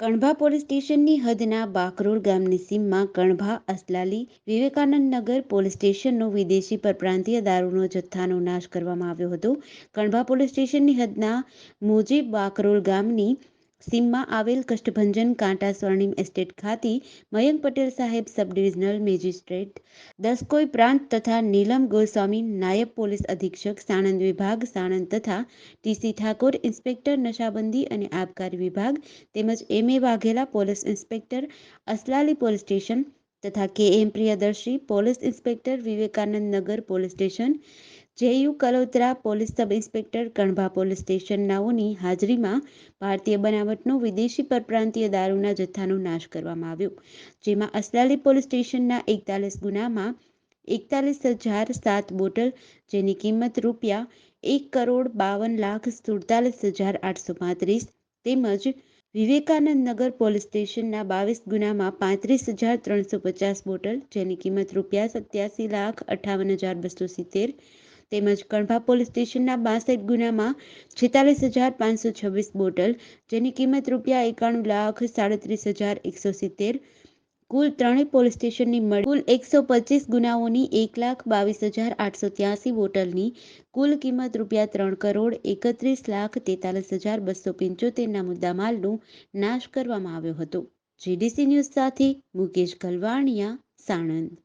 Kanbha police સ્ટેશનની હદના બાકરોલ ગામની સીમમાં કણભા, અસલાલી વિવેકાનંદ નગર પોલીસ સ્ટેશનનો વિદેશી પરપ્રાંતીય દારૂનો જથ્થાનો નાશ કરવામાં આવ્યો હતો. કણભા પોલીસ સ્ટેશનની હદના મોજે બાકરોલ ગામની સીમમાં આવેલ કષ્ટભંજન કાંટા સ્વર્ણિમ એસ્ટેટ ખાતે મયંક પટેલ સાહેબ સબ ડિવિઝનલ મેજિસ્ટ્રેટ, દસકોઈ પ્રાંત તથા નીલમ ગોસ્વામી નાયબ પોલીસ અધિક્ષક, સાણંદ વિભાગ, સાણંદ તથા ટીસી ઠાકોર, ઇન્સ્પેક્ટર નશાબંધી અને આબકારી વિભાગ તેમજ M. A. Vaghela police inspector, Aslali police station તથા K. M. Priyadarshi, police inspector Vivekanand Nagar police station J U Kalotra police sub inspector Kanbha police station નાઓની હાજરીમાં ભારતીય બનાવટનો વિદેશી પરપ્રાંતીય દારૂના જથ્થાનો નાશ કરવામાં આવ્યો, જેમાં અસલાલી પોલીસ સ્ટેશનના એકતાલીસ ગુનામાં એકતાલીસ હજાર સાત બોટલ, જેની કિંમત રૂપિયા એક કરોડ બાવન લાખ સુડતાલીસ હજાર આઠસો પાંત્રીસ તેમજ વિવેકાનંદ નગર પોલીસ સ્ટેશનના બાવીસ ગુનામાં પાંત્રીસ હજાર ત્રણસો પચાસ બોટલ, જેની કિંમત રૂપિયા સત્યાસી લાખ અઠ્ઠાવન હજાર બસો સિત્તેર તેમજ કણભા પોલીસ સ્ટેશનના બાસઠ ગુનામાં છેતાલીસ હજાર પાંચસો છવ્વીસ બોટલ, જેની કિંમત રૂપિયા એકાણું લાખ સાડત્રીસ હજાર એકસો સિત્તેર. કુલ ત્રણેય પોલીસ સ્ટેશનની મળી કુલ એકસો પચીસ ગુનાઓની એક લાખ બાવીસ હજાર આઠસો ત્યાસી બોટલની કુલ કિંમત રૂપિયા ત્રણ કરોડ એકત્રીસ લાખ તેતાલીસ હજાર બસો પંચોતેરના મુદ્દામાલનો નાશ કરવામાં આવ્યો હતો. જીડીસી ન્યૂઝ સાથે મુકેશ ગલવાણિયા, સાણંદ.